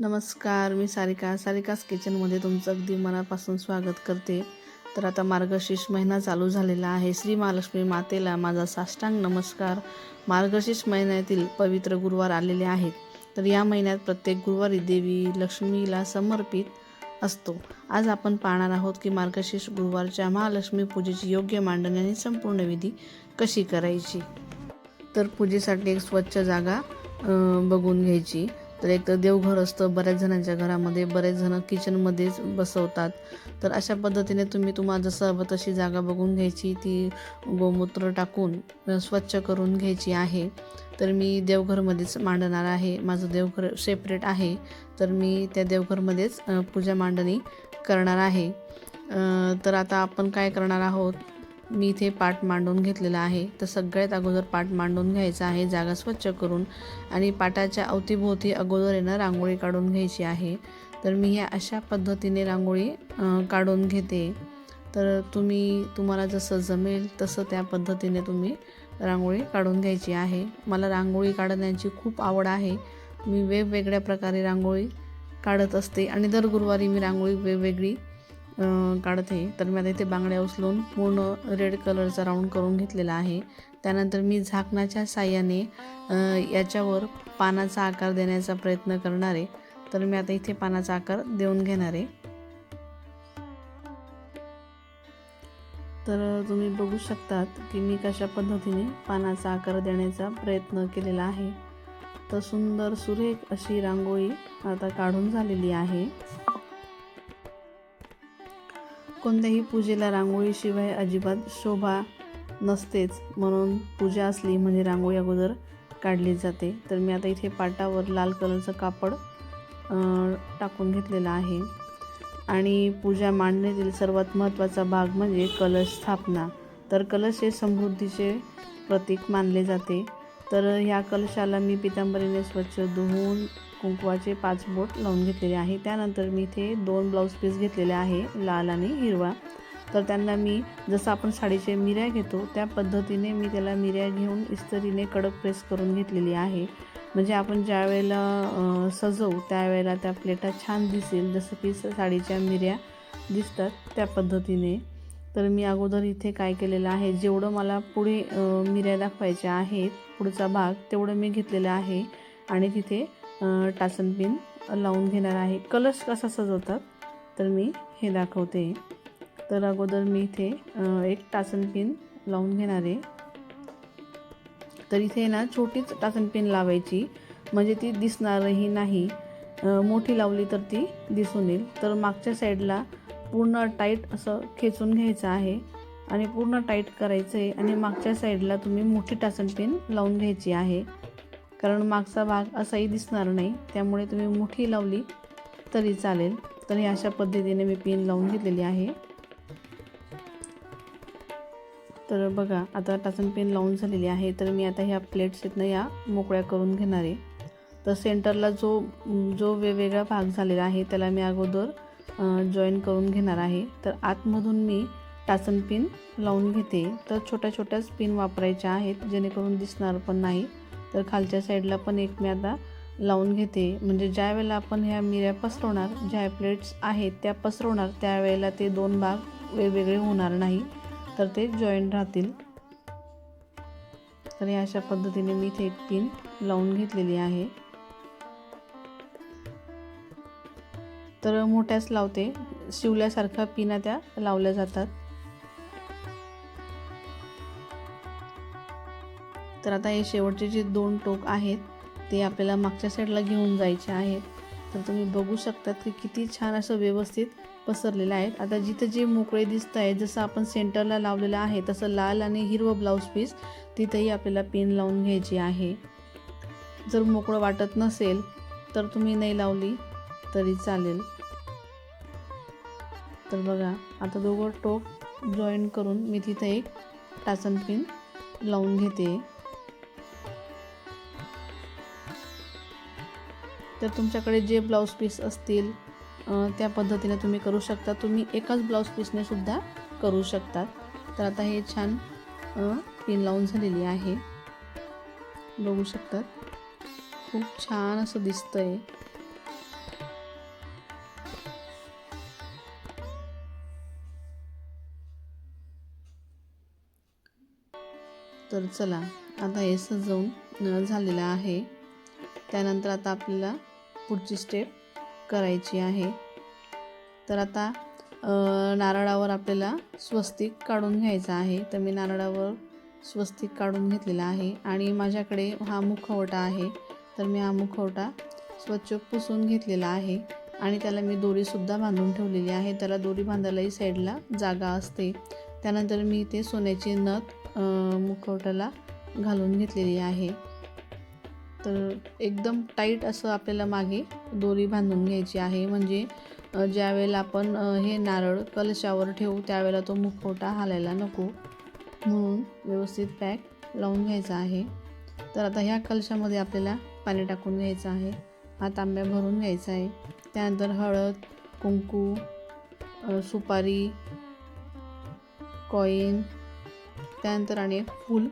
नमस्कार मी सारिका. सारिकास किचनमध्ये तुमचं अगदी मनापासून स्वागत करते. तर आता मार्गशीर्ष महिना चालू झालेला आहे. श्री महालक्ष्मी मातेला माझा साष्टांग नमस्कार. मार्गशीर्ष महिन्यातील पवित्र गुरुवार आलेले आहेत. तर या महिन्यात प्रत्येक गुरुवारी देवी लक्ष्मीला समर्पित असतो. आज आपण पाहणार आहोत की मार्गशीर्ष गुरुवारच्या महालक्ष्मी पूजेची योग्य मांडणी आणि संपूर्ण विधी कशी करायची? तर पूजेसाठी एक स्वच्छ जागा बघून घ्यायची. तर एक तर देवघर असतं बऱ्याच जणांच्या घरामध्ये बरेच जण किचनमध्येच बसवतात. तर अशा पद्धतीने तुम्ही तुम्हाला जसं हवं तशी जागा बघून घ्यायची ती गोमूत्र टाकून स्वच्छ करून घ्यायची आहे. तर मी देवघरमध्येच मांडणार आहे. माझं देवघर सेपरेट आहे. तर मी त्या देवघरमध्येच पूजा मांडणी करणार आहे. तर आता आपण काय करणार आहोत? मी इथे पाट मांडून घेतलेला आहे. तर सगळ्यात अगोदर पाट मांडून घ्यायचा आहे. जागा स्वच्छ करून आणि पाटाच्या अवतीभोवती अगोदर येणं रांगोळी काढून घ्यायची आहे. तर मी ह्या अशा पद्धतीने रांगोळी काढून घेते. तर तुम्ही तुम्हाला जसं जमेल तसं त्या पद्धतीने तुम्ही रांगोळी काढून घ्यायची आहे. मला रांगोळी काढण्याची खूप आवड आहे. मी वेगवेगळ्या प्रकारे रांगोळी काढत असते आणि दर गुरुवारी मी रांगोळी वेगवेगळी काढते तर मी आता इथे बांगड्या उचलून पूर्ण रेड कलरचा राऊंड करून घेतलेला आहे. त्यानंतर मी झाकणाच्या साह्याने याच्यावर पानाचा आकार देण्याचा प्रयत्न करणार आहे. तर मी आता इथे पानाचा आकार देऊन घेणार आहे. तर तुम्ही बघू शकतात की मी कशा पद्धतीने पानाचा आकार देण्याचा प्रयत्न केलेला आहे. तर सुंदर सुरेख अशी रांगोळी आता काढून झालेली आहे. कोणत्याही पूजेला रांगोळीशिवाय अजिबात शोभा नसतेच. म्हणून पूजा असली म्हणजे रांगोळी अगोदर काढली जाते. तर मी आता इथे पाटावर लाल कलरचं कापड टाकून घेतलेलं आहे. आणि पूजा मांडणीतील सर्वात महत्त्वाचा भाग म्हणजे कलश स्थापना. तर कलश हे समृद्धीचे प्रतीक मानले जाते. तर ह्या कलशाला मी पितांबरीने स्वच्छ धुवून कुंकवाचे पाच बोट लावून घेतलेले आहे. त्यानंतर मी इथे दोन ब्लाऊज पीस घेतलेले आहे लाल आणि हिरवा. तर त्यांना मी जसं आपण साडीचे मिऱ्या घेतो त्या पद्धतीने मी त्याला मिऱ्या घेऊन इस्त्रीने कडक प्रेस करून घेतलेली आहे. म्हणजे आपण ज्या वेळेला सजवू त्यावेळेला त्या प्लेटा छान दिसेल जसं की साडीच्या मिऱ्या दिसतात त्या पद्धतीने. तर मी अगोदर इथे काय केलेलं आहे जेवढं मला पुढे मिऱ्या दाखवायच्या आहेत पुढचा भाग तेवढं मी घेतलेलं आहे. आणि तिथे टासन पिन लावून घेणार आहे. कलर्स कसा सजवतात तर मी हे दाखवते. तर अगोदर मी इथे एक टासन पिन लावून घेणार आहे. तर इथे ना छोटीच टासन पिन लावायची म्हणजे ती दिसणारही नाही. मोठी लावली तर ती दिसून येईल. तर मागच्या साईडला पूर्ण टाईट असं खेचून घ्यायचं आहे आणि पूर्ण टाईट करायचं आहे आणि मागच्या साईडला तुम्ही मोठी टासन पिन लावून घ्यायची आहे. कारण मागचा भाग असाही दिसणार नाही. त्यामुळे तुम्ही मोठी लावली तरी चालेल. तर ही अशा पद्धतीने मी पिन लावून घेतलेली आहे. तर बघा आता टाचन पेन लावून झालेली आहे. तर मी आता ह्या प्लेट्स आहेत ना या मोकळ्या करून घेणार आहे. तर सेंटरला जो जो वेगवेगळा भाग झालेला आहे त्याला मी अगोदर जॉईन करून घेणार आहे. तर आतमधून मी टाचन पिन लावून घेते. तर छोट्या छोट्याच पिन वापरायच्या आहेत जेणेकरून दिसणार पण नाही. तर खालच्या साईडला पण एक मी आता लावून घेते. म्हणजे ज्या वेळेला आपण ह्या मिऱ्या पसरवणार ज्या प्लेट्स आहेत त्या पसरवणार त्यावेळेला ते दोन भाग वेगवेगळे होणार नाही. तर ते जॉईंट राहतील. तर या अशा पद्धतीने मी इथे एक पिन लावून घेतलेली आहे. तर मोठ्याच लावते. शिवल्यासारख्या पिना त्या लावल्या जातात. तर आता हे शेवटचे जे दोन टोक आहेत ते आपल्याला मागच्या साईडला घेऊन जायचे आहेत. तर तुम्ही बघू शकतात की किती छान असं व्यवस्थित पसरलेलं आहे. आता जिथं जे मोकळे दिसत आहे जसं आपण सेंटरला लावलेलं आहे तसं लाल आणि हिरवं ब्लाऊज पीस तिथंही आपल्याला पिन लावून घ्यायची आहे. जर मोकळं वाटत नसेल तर तुम्ही नाही लावली तरी चालेल. तर बघा आता दोघं टोक जॉईन करून मी तिथं एक टाचन पिन लावून घेते. तर तुमच्याकडे जे ब्लाऊज पीस असतील त्या पद्धतीने तुम्ही करू शकता. तुम्ही एकाच ब्लाऊज पीसने सुद्धा करू शकता. तर आता हे छान पिन लावून झालेली आहे. बघू शकतात. खूप छान असं दिसतंय. तर चला आता हे सजवून झालेलं आहे. त्यानंतर आता आपल्याला पुढची स्टेप करायची आहे. तर आता नारळावर आपल्याला स्वस्तिक काढून घ्यायचं आहे. तर मी नारळावर स्वस्तिक काढून घेतलेला आहे. आणि माझ्याकडे हा मुखवटा आहे. तर मी हा मुखवटा स्वच्छ पुसून घेतलेला आहे. आणि त्याला मी दोरीसुद्धा बांधून ठेवलेली आहे. त्याला दोरी बांधायलाही साईडला जागा असते. त्यानंतर मी इथे सोन्याची नथ मुखवट्याला घालून घेतलेली आहे. तर एकदम टाईट असं आपल्याला मागे दोरी बांधून घ्यायची आहे. म्हणजे ज्यावेळेला आपण हे नारळ कलशावर ठेवू त्यावेळेला तो मुखवटा हालायला नको. म्हणून व्यवस्थित पॅक लावून घ्यायचा आहे. तर आता ह्या कलशामध्ये आपल्याला पाणी टाकून घ्यायचं आहे. हा तांब्या भरून घ्यायचा आहे. त्यानंतर हळद कुंकू सुपारी कॉईन त्यानंतर आणि एक फूल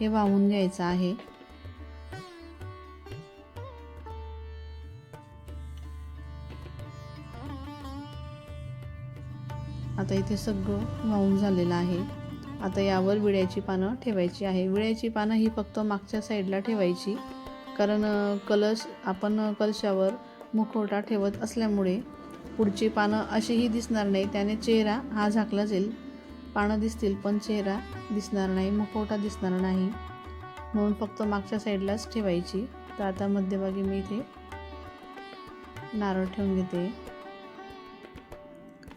हे वाहून घ्यायचं आहे. आता इथे सगळं वाहून झालेलं आहे. आता यावर विड्याची पानं ठेवायची आहे. विड्याची पानं ही फक्त मागच्या साईडला ठेवायची. कारण कलश आपण कलशावर मुखवटा ठेवत असल्यामुळे पुढची पानं अशीही दिसणार नाही. त्याने चेहरा हा झाकला जाईल. पानं दिसतील पण चेहरा दिसणार नाही. मुखवटा दिसणार नाही. म्हणून फक्त मागच्या साईडलाच ठेवायची. तर आता मध्यभागी मी इथे नारळ ठेवून घेते.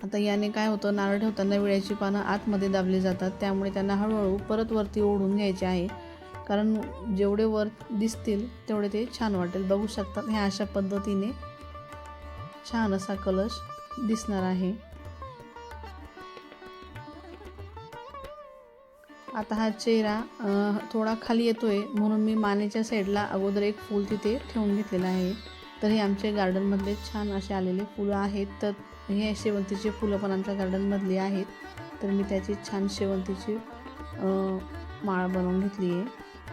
आता याने काय होतं नारळ ठेवताना विळ्याची पानं आतमध्ये दाबली जातात त्यामुळे त्यांना हळूहळू परत वरती ओढून घ्यायचे आहे. कारण जेवढे वर दिसतील तेवढे ते छान वाटेल. बघू शकतात ह्या अशा पद्धतीने छान असा कलश दिसणार आहे. आता हा चेहरा थोडा खाली येतोय म्हणून मी मानेच्या साईडला अगोदर एक फूल तिथे ठेवून घेतलेलं आहे. तर हे आमच्या गार्डनमधले छान असे आलेले फुलं आहेत. तर हे शेवंतीचे फुलं पण आमच्या गार्डनमधली आहेत. तर मी त्याची छान शेवंतीची माळ बनवून घेतली आहे.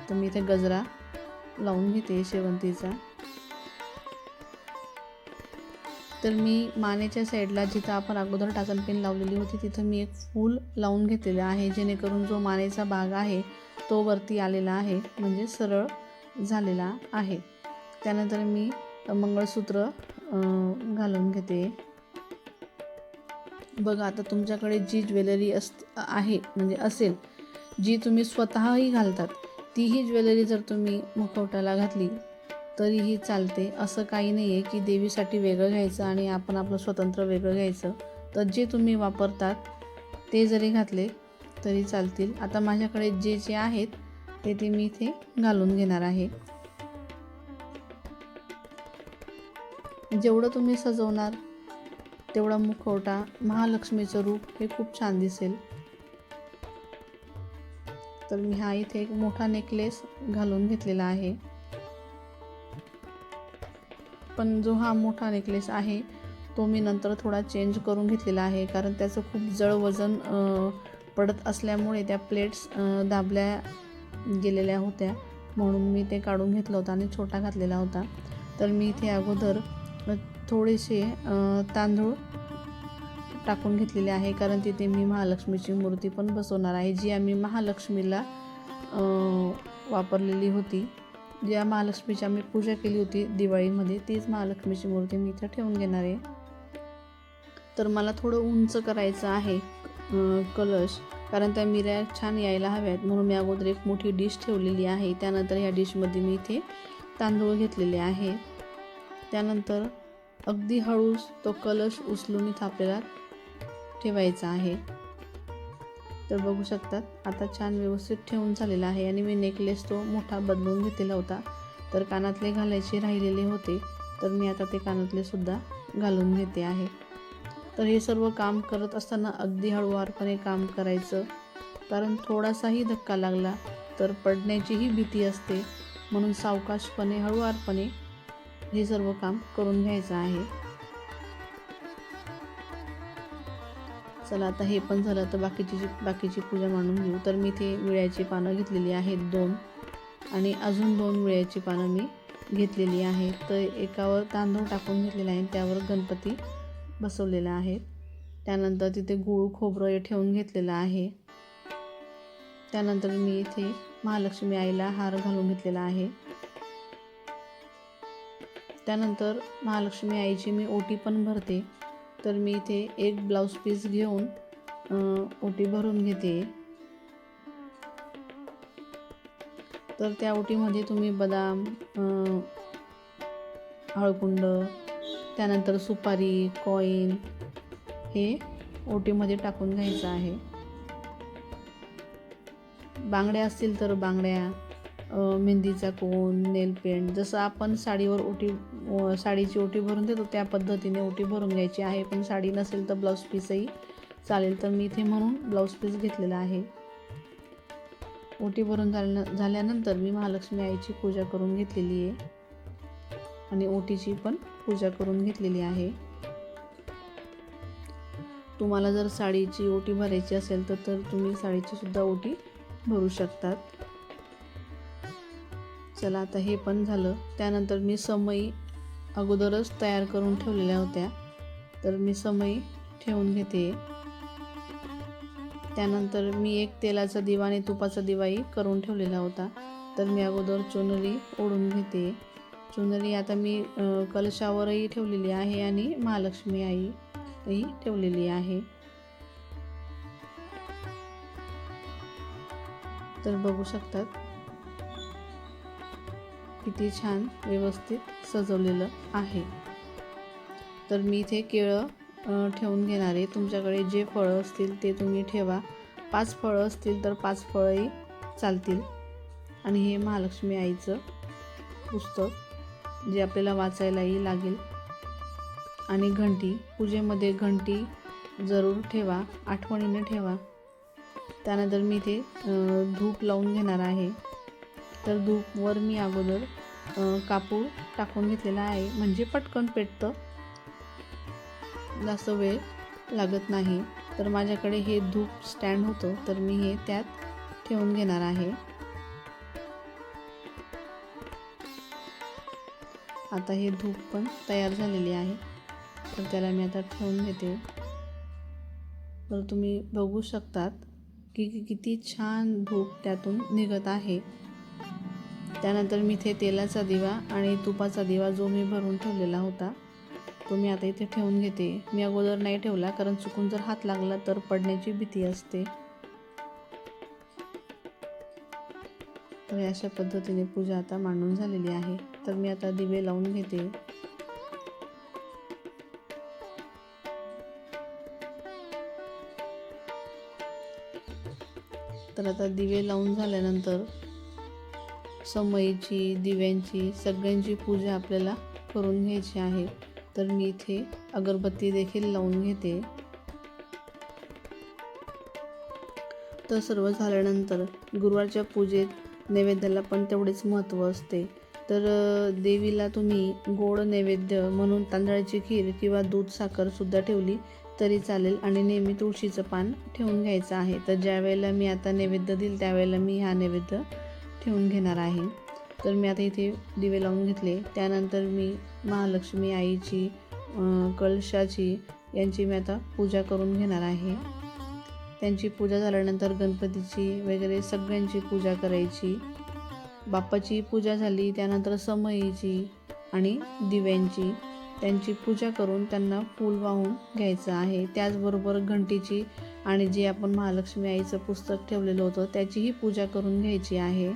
तर मी इथे गजरा लावून घेते शेवंतीचा. तर मी मानेच्या साईडला जिथं आपण अगोदर टाचन पेन लावलेली होती तिथं मी एक फूल लावून घेतलेलं आहे जेणेकरून जो मानेचा भाग आहे तो वरती आलेला आहे म्हणजे सरळ झालेला आहे. त्यानंतर मी मंगळसूत्र घालून घेते. बघा आता तुमच्याकडे जी ज्वेलरी अस आहे म्हणजे असेल जी तुम्ही स्वतःही घालतात तीही ज्वेलरी जर तुम्ही मुखवटाला घातली तरीही चालते. असं काही नाही आहे की देवीसाठी वेगळं घ्यायचं आणि आपण आपलं स्वतंत्र वेगळं घ्यायचं. तर जे तुम्ही वापरतात ते जरी घातले तरी चालतील. आता माझ्याकडे जे जे आहेत ते ते मी इथे घालून घेणार आहे. जेवढं तुम्ही सजवणार तेवढा मुखवटा महालक्ष्मीचं रूप हे खूप छान दिसेल. तर मी हा इथे एक मोठा नेकलेस घालून घेतलेला आहे. पण जो हा मोठा नेकलेस आहे तो मी नंतर थोडा चेंज करून घेतलेला आहे. कारण त्याचं खूप जड वजन पडत असल्यामुळे त्या प्लेट्स दाबल्या गेलेल्या होत्या. म्हणून मी ते काढून घेतलं होतं आणि छोटा घातलेला होता. तर मी इथे अगोदर थोडेसे तांदूळ टाकून घेतलेले आहे कारण तिथे मी महालक्ष्मीची मूर्ती पण बसवणार आहे जी आम्ही महालक्ष्मीला वापरलेली होती. ज्या महालक्ष्मीची आम्ही पूजा केली होती दिवाळीमध्ये तीच महालक्ष्मीची मूर्ती मी इथं ठेवून घेणार आहे. तर मला थोडं उंच करायचं आहे कलश कारण त्या मिऱ्या छान यायला हव्यात म्हणून मी अगोदर एक मोठी डिश ठेवलेली आहे. त्यानंतर ह्या डिशमध्ये मी इथे तांदूळ घेतलेले आहे. त्यानंतर अगदी हळूच तो कलश उचलून इथं आपल्याला ठेवायचा आहे. तर बघू शकतात आता छान व्यवस्थित ठेवून झालेला आहे आणि मी नेकलेस तो मोठा बदलून घेतलेला होता. तर कानातले घालायचे राहिलेले होते तर मी आता ते कानातले सुद्धा घालून घेते आहे. तर हे सर्व काम करत असताना अगदी हळूवारपणे काम करायचं. कारण थोडासाही धक्का लागला तर पडण्याचीही भीती असते. म्हणून सावकाशपणे हळूवारपणे हे सर्व काम करून घ्यायचं आहे. चला आता हे पण झालं. तर बाकीची जी बाकीची पूजा मांडून घेऊ. तर मी इथे विळ्याची पानं घेतलेली आहेत दोन. आणि अजून दोन विळ्याची पानं मी घेतलेली आहेत. तर एकावर तांदूळ टाकून घेतलेला आहे त्यावर गणपती बसवलेला आहे. त्यानंतर तिथे गूळ खोबरं ठेवून घेतलेलं आहे. त्यानंतर मी इथे महालक्ष्मी आईला हार घालून घेतलेला आहे. त्यानंतर महालक्ष्मी आईची मी ओटी पण भरते. तर मी इथे एक ब्लाऊज पीस घेऊन ओटी भरून घेते. तर त्या ओटीमध्ये तुम्ही बदाम हळकुंड त्यानंतर सुपारी कॉईन हे ओटीमध्ये टाकून घ्यायचं आहे. बांगड्या असतील तर बांगड्या मेहंदीचा कोन नेल पेंट जसं आपण साडीवर ओटी साडीची ओटी भरून देतो. त्या पद्धतीने ओटी भरून घ्यायची आहे. पण साडी नसेल तर ब्लाऊज पीसही चालेल. तर मी इथे म्हणून ब्लाऊज पीस घेतलेला आहे. ओटी भरून झाल्या झाल्यानंतर मी महालक्ष्मी आईची पूजा करून घेतलेली आहे. आणि ओटीची पण पूजा करून घेतलेली आहे. तुम्हाला जर साडीची ओटी भरायची असेल तर तर तुम्ही साडीची सुद्धा ओटी भरू शकतात. चला आता हे पण झालं. त्यानंतर मी समई अगोदरच तयार करून ठेवलेल्या होत्या. तर मी समई ठेवून घेते. त्यानंतर मी एक तेलाचा दिवा आणि तुपाचा दिवाही करून ठेवलेला होता. तर मी अगोदर चुनरी ओढून घेते. चुनरी आता मी कलशावरही ठेवलेली आहे आणि महालक्ष्मी आई ही ठेवलेली आहे. तर बघू शकतात किती छान व्यवस्थित सजवलेलं आहे. तर मी इथे केळं ठेवून घेणार आहे. तुमच्याकडे जे फळं असतील ते तुम्ही ठेवा. पाच फळं असतील तर पाच फळंही चालतील. आणि हे महालक्ष्मी आईचं पुस्तक जे आपल्याला वाचायलाही लागेल. आणि घंटी पूजेमध्ये घंटी जरूर ठेवा आठवणीने ठेवा. त्यानंतर मी इथे धूप लावून घेणार आहे. तर धूपवर मी अगोदर कापूर टाकून घेतलेला आहे. म्हणजे पटकन पेटतं. जास्त वेळ लागत नाही. तर माझ्याकडे हे धूप स्टँड होतं. तर मी हे त्यात ठेवून घेणार आहे. आता हे धूप पण तयार झालेली आहे. तर त्याला मी आता ठेवून घेते. तर तुम्ही बघू शकतात की की किती छान धूप त्यातून निघत आहे. त्यानंतर मी इथे तेलाचा दिवा आणि तुपाचा दिवा जो मी भरून ठेवलेला होता तो मी आता इथे ठेवून घेते. मी अगोदर नाही ठेवला कारण चुकून जर हात लागला तर पडण्याची भीती असते. तर अशा पद्धतीने पूजा आता मांडून झालेली आहे. तर मी आता दिवे लावून घेते. तर आता दिवे लावून झाल्यानंतर समईची दिव्यांची सगळ्यांची पूजा आपल्याला करून घ्यायची आहे. तर मी इथे अगरबत्ती देखील लावून घेते. तर सर्व झाल्यानंतर गुरुवारच्या पूजेत नैवेद्याला पण तेवढेच महत्त्व असते. तर देवीला तुम्ही गोड नैवेद्य म्हणून तांदळाची खीर किंवा दूध साखरसुद्धा ठेवली तरी चालेल आणि नेहमी तुळशीचं पान ठेवून घ्यायचं आहे. तर ज्या वेळेला मी आता नैवेद्य देईल त्यावेळेला मी हा नैवेद्य ठेवून घेणार आहे. तर मी आता इथे दिवे लावून घेतले. त्यानंतर मी महालक्ष्मी आईची कळशाची यांची मी आता पूजा करून घेणार आहे. त्यांची पूजा झाल्यानंतर गणपतीची वगैरे सगळ्यांची पूजा करायची. बाप्पाची पूजा झाली त्यानंतर समईची आणि दिव्यांची. त्यांची पूजा करून त्यांना फूल वाहून घ्यायचं आहे. त्याचबरोबर घंटीची आणि जे आपण महालक्ष्मी आईचं पुस्तक ठेवलेलं होतं त्याचीही पूजा करून घ्यायची आहे.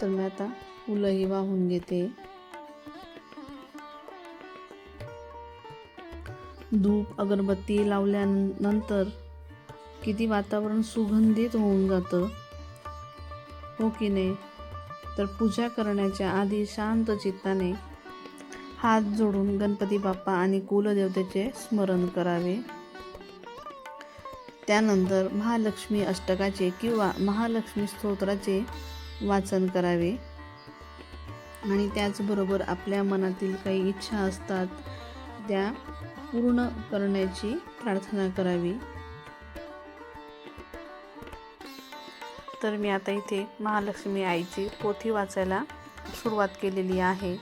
तर मी आता फुलंही वाहून घेते. धूप अगरबत्ती लावल्यानंतर किती वातावरण सुगंधित होऊन जातं. हो की नाही? तर पूजा करण्याच्या आधी शांत चित्ताने हात जोडून गणपती बाप्पा आणि कुलदेवतेचे स्मरण करावे. त्यानंतर महालक्ष्मी अष्टकाचे किंवा महालक्ष्मी स्तोत्राचे वाचन करावे. आणि त्याचबरोबर आपल्या मनातील काही इच्छा असतात त्या पूर्ण करण्याची प्रार्थना करावी. तर मी आता इथे महालक्ष्मी आईची पोथी वाचायला सुरुवात केलेली आहे.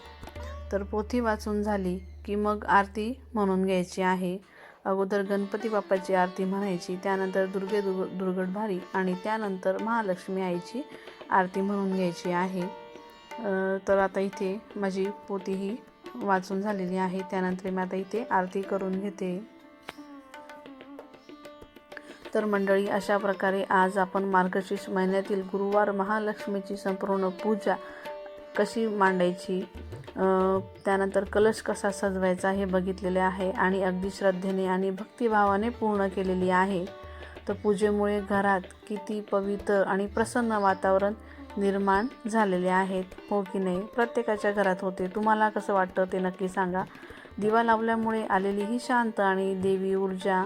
तर पोथी वाचून झाली की मग आरती म्हणून घ्यायची आहे. अगोदर गणपती बाप्पाची आरती म्हणायची त्यानंतर दुर्गे दुर्ग दुर्गटभारी आणि त्यानंतर महालक्ष्मी आईची आरती म्हणून घ्यायची आहे. तर आता इथे माझी पोती ही वाचून झालेली आहे. त्यानंतर मी आता इथे आरती करून घेते. तर मंडळी अशा प्रकारे आज आपण मार्गशीर्ष महिन्यातील गुरुवार महालक्ष्मीची संपूर्ण पूजा कशी मांडायची त्यानंतर कलश कसा सजवायचा हे बघितलेले आहे आणि अगदी श्रद्धेने आणि भक्तिभावाने पूर्ण केलेली आहे. तर पूजेमुळे घरात किती पवित्र आणि प्रसन्न वातावरण निर्माण झालेले आहेत हो की नाही? प्रत्येकाच्या घरात होते. तुम्हाला कसं वाटतं ते नक्की सांगा. दिवा लावल्यामुळे आलेली ही शांत आणि देवी ऊर्जा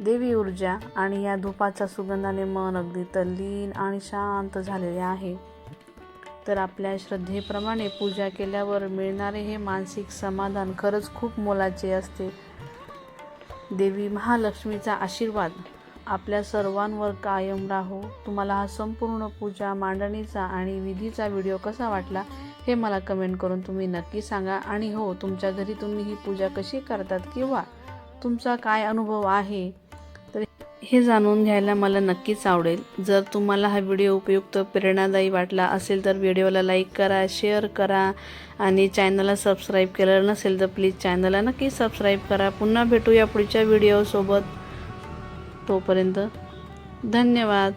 देवी ऊर्जा आणि या धुपाच्या सुगंधाने मन अगदी तल्लीन आणि शांत झालेले आहे. तर आपल्या श्रद्धेप्रमाणे पूजा केल्यावर मिळणारे हे मानसिक समाधान खरंच खूप मोलाचे असते. देवी महालक्ष्मीचा आशीर्वाद. आपल्या सर्वांवर कायम राहो. तुम्हाला हा संपूर्ण पूजा मांडणीचा आणि विधीचा व्हिडिओ कसा वाटला हे मला कमेंट करून तुम्ही नक्की सांगा. आणि हो तुमच्या घरी तुम्ही ही पूजा कशी करतात किंवा तुमचा काय अनुभव आहे हे जाणून घ्यायला मला नक्कीच आवडेल. जर तुम्हाला हा व्हिडिओ उपयुक्त प्रेरणादायी वाटला असेल तर व्हिडिओला लाईक करा शेअर करा आणि चॅनलला सबस्क्राईब केलं नसेल तर प्लीज चॅनलला नक्की सबस्क्राईब करा. पुन्हा भेटूया पुढच्या व्हिडिओसोबत. तोपर्यंत धन्यवाद.